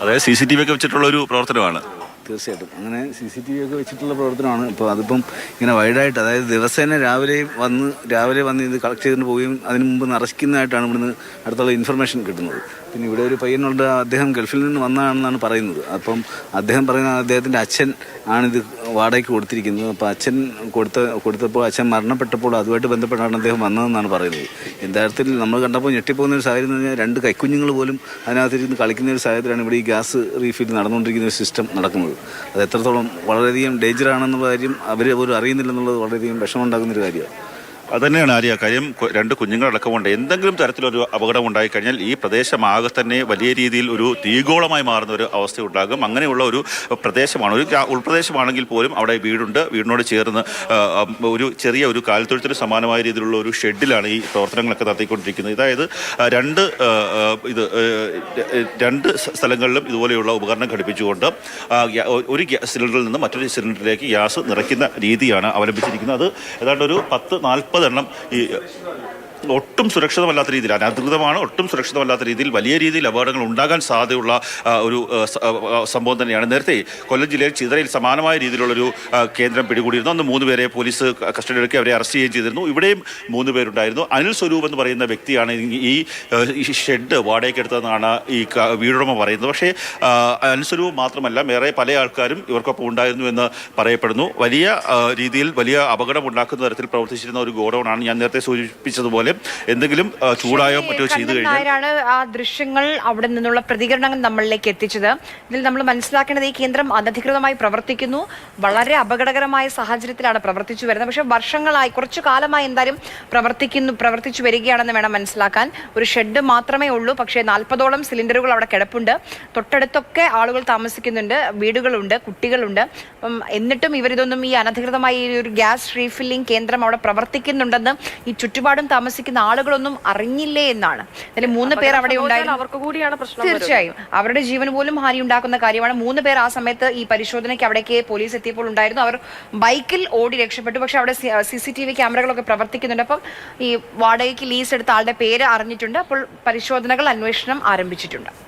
അതായത് C C T V ഒക്കെ വെച്ചിട്ടുള്ള ഒരു പ്രവർത്തനമാണ്. തീർച്ചയായിട്ടും. അങ്ങനെ സി സി ടി വി ഒക്കെ വെച്ചിട്ടുള്ള പ്രവർത്തനമാണ്. ഇപ്പോൾ അതിപ്പം ഇങ്ങനെ വൈഡായിട്ട് അതായത് ദിവസേന രാവിലെ വന്ന് രാവിലെ വന്ന് ഇത് കളക്ട് ചെയ്തുകൊണ്ട് പോവുകയും അതിന് മുമ്പ് നിറയ്ക്കുന്നതായിട്ടാണ് ഇവിടുന്ന് അടുത്തുള്ള ഇൻഫർമേഷൻ കിട്ടുന്നത്. പിന്നെ ഇവിടെ ഒരു പയ്യനുണ്ട് അദ്ദേഹം ഗൾഫിൽ നിന്ന് വന്നതാണെന്നാണ് പറയുന്നത്. അപ്പം അദ്ദേഹം പറയുന്ന അദ്ദേഹത്തിന്റെ അച്ഛൻ ആണിത് വാടകയ്ക്ക് കൊടുത്തിരിക്കുന്നത്. അപ്പോൾ അച്ഛൻ കൊടുത്ത കൊടുത്തപ്പോൾ അച്ഛൻ മരണപ്പെട്ടപ്പോൾ അതുമായിട്ട് ബന്ധപ്പെട്ടാണ് അദ്ദേഹം വന്നതെന്നാണ് പറയുന്നത്. യഥാർത്ഥത്തിൽ നമ്മൾ കണ്ടപ്പോൾ ഞെട്ടിപ്പോകുന്ന ഒരു സാഹചര്യം എന്ന് പറഞ്ഞാൽ രണ്ട് കൈക്കുഞ്ഞുങ്ങൾ പോലും അതിനകത്തിരുന്ന് കളിക്കുന്ന ഒരു സാഹചര്യത്തിലാണ് ഇവിടെ ഈ ഗ്യാസ് റീഫിൽ നടന്നുകൊണ്ടിരിക്കുന്ന ഒരു സിസ്റ്റം നടക്കുന്നത്. അത് എത്രത്തോളം വളരെയധികം ഡേഞ്ചറാണെന്നുള്ള കാര്യം അവർ പോലും അറിയുന്നില്ലെന്നുള്ളത് വളരെയധികം വിഷമമുണ്ടാകുന്ന ഒരു കാര്യമാണ്. അതുതന്നെയാണ് ആര്യ കാര്യം രണ്ട് കുഞ്ഞുങ്ങളടക്കമുണ്ട്. എന്തെങ്കിലും തരത്തിലൊരു അപകടം ഉണ്ടായി കഴിഞ്ഞാൽ ഈ പ്രദേശമാകെ തന്നെ വലിയ രീതിയിൽ ഒരു തീഗോളമായി മാറുന്ന ഒരു അവസ്ഥ ഉണ്ടാകും അങ്ങനെയുള്ള ഒരു പ്രദേശമാണ്. ഒരു ഉൾപ്രദേശമാണെങ്കിൽ പോലും അവിടെ വീടുണ്ട്. വീടിനോട് ചേർന്ന് ഒരു ചെറിയ ഒരു കാൽത്തൊഴുത്തിന് സമാനമായ രീതിയിലുള്ള ഒരു ഷെഡിലാണ് ഈ പ്രവർത്തനങ്ങളൊക്കെ നടത്തിക്കൊണ്ടിരിക്കുന്നത്. അതായത് രണ്ട് ഇത് രണ്ട് സ്ഥലങ്ങളിലും ഇതുപോലെയുള്ള ഉപകരണം ഘടിപ്പിച്ചുകൊണ്ട് ഒരു സിലിണ്ടറിൽ നിന്ന് മറ്റൊരു സിലിണ്ടറിലേക്ക് ഗ്യാസ് നിറയ്ക്കുന്ന രീതിയാണ് അവലംബിച്ചിരിക്കുന്നത്. അത് ഏതാണ്ട് ഒരു പത്ത് നാൽപ്പത് എണ്ണം ഈ ഒട്ടും സുരക്ഷിതമല്ലാത്ത രീതിയിൽ അനധികൃതമാണ് ഒട്ടും സുരക്ഷിതമല്ലാത്ത രീതിയിൽ വലിയ രീതിയിൽ അപകടങ്ങൾ ഉണ്ടാകാൻ സാധ്യതയുള്ള ഒരു സംഭവം തന്നെയാണ്. നേരത്തെ കൊല്ലം ജില്ലയിൽ ചിതറയിൽ സമാനമായ രീതിയിലുള്ളൊരു കേന്ദ്രം പിടികൂടിയിരുന്നു. അന്ന് മൂന്ന് പേരെ പോലീസ് കസ്റ്റഡി എടുക്കുക അവരെ അറസ്റ്റ് ചെയ്യുകയും ചെയ്തിരുന്നു. ഇവിടെയും മൂന്ന് പേരുണ്ടായിരുന്നു. അനിൽ സ്വരൂപ് എന്ന് പറയുന്ന വ്യക്തിയാണ് ഈ- ഷെഡ് വാടകയ്ക്ക് എടുത്തതെന്നാണ് ഈ വീടുടമ പറയുന്നത്. പക്ഷേ അനിൽ സ്വരൂപ് മാത്രമല്ല വേറെ പല ആൾക്കാരും ഇവർക്കൊപ്പം ഉണ്ടായിരുന്നു എന്ന് പറയപ്പെടുന്നു. വലിയ രീതിയിൽ വലിയ അപകടം ഉണ്ടാക്കുന്ന തരത്തിൽ പ്രവർത്തിച്ചിരുന്ന ഒരു ഗോഡൌണാണ് ഞാൻ നേരത്തെ സൂചിപ്പിച്ചതുപോലെ. എന്തെങ്കിലും ചൂടായോ മറ്റോ ചെയ്തു കഴിഞ്ഞാൽ ആ ദൃശ്യങ്ങൾ അവിടെ നിന്നുള്ള പ്രതികരണങ്ങൾ നമ്മളിലേക്ക് എത്തിച്ചത്. ഇതിൽ നമ്മൾ മനസ്സിലാക്കേണ്ടത് ഈ കേന്ദ്രം അനധികൃതമായി പ്രവർത്തിക്കുന്നു. വളരെ അപകടകരമായ സാഹചര്യത്തിലാണ് പ്രവർത്തിച്ചു വരുന്നത്. പക്ഷേ വർഷങ്ങളായി കുറച്ചു കാലമായി എന്തായാലും പ്രവർത്തിക്കുന്നു പ്രവർത്തിച്ചു വരികയാണെന്ന് വേണം മനസ്സിലാക്കാൻ. ഒരു ഷെഡ് മാത്രമേ ഉള്ളൂ പക്ഷേ നാൽപ്പതോളം സിലിണ്ടറുകൾ അവിടെ കിടപ്പുണ്ട്. തൊട്ടടുത്തൊക്കെ ആളുകൾ താമസിക്കുന്നുണ്ട് വീടുകളുണ്ട് കുട്ടികളുണ്ട്. അപ്പം എന്നിട്ടും ഇവരിതൊന്നും ഈ അനധികൃതമായി ഈ ഒരു ഗ്യാസ് റീഫില്ലിംഗ് കേന്ദ്രം അവിടെ പ്രവർത്തിക്കുന്നുണ്ടെന്ന് ഈ ചുറ്റുപാടും താമസിക്കുന്ന ആളുകളൊന്നും അറിഞ്ഞില്ലേ എന്നാണ്. അതിൽ മൂന്ന് പേർ അവിടെ ഉണ്ടായിരുന്നു തീർച്ചയായും. അവരുടെ ജീവൻ പോലും ഹാനി ഉണ്ടാക്കുന്ന കാര്യമാണ്. മൂന്ന് പേർ ആ സമയത്ത് ഈ പരിശോധനയ്ക്ക് അവിടേക്ക് പോലീസ് എത്തിയപ്പോൾ ഉണ്ടായിരുന്നു. അവർ ബൈക്കിൽ ഓടി രക്ഷപ്പെട്ടു. പക്ഷെ അവിടെ സി സി ടി വി ക്യാമറകളൊക്കെ പ്രവർത്തിക്കുന്നുണ്ട്. അപ്പം ഈ വാടകയ്ക്ക് ലീസ് എടുത്ത ആളുടെ പേര് അറിഞ്ഞിട്ടുണ്ട്. അപ്പോൾ പരിശോധനകൾ അന്വേഷണം ആരംഭിച്ചിട്ടുണ്ട്.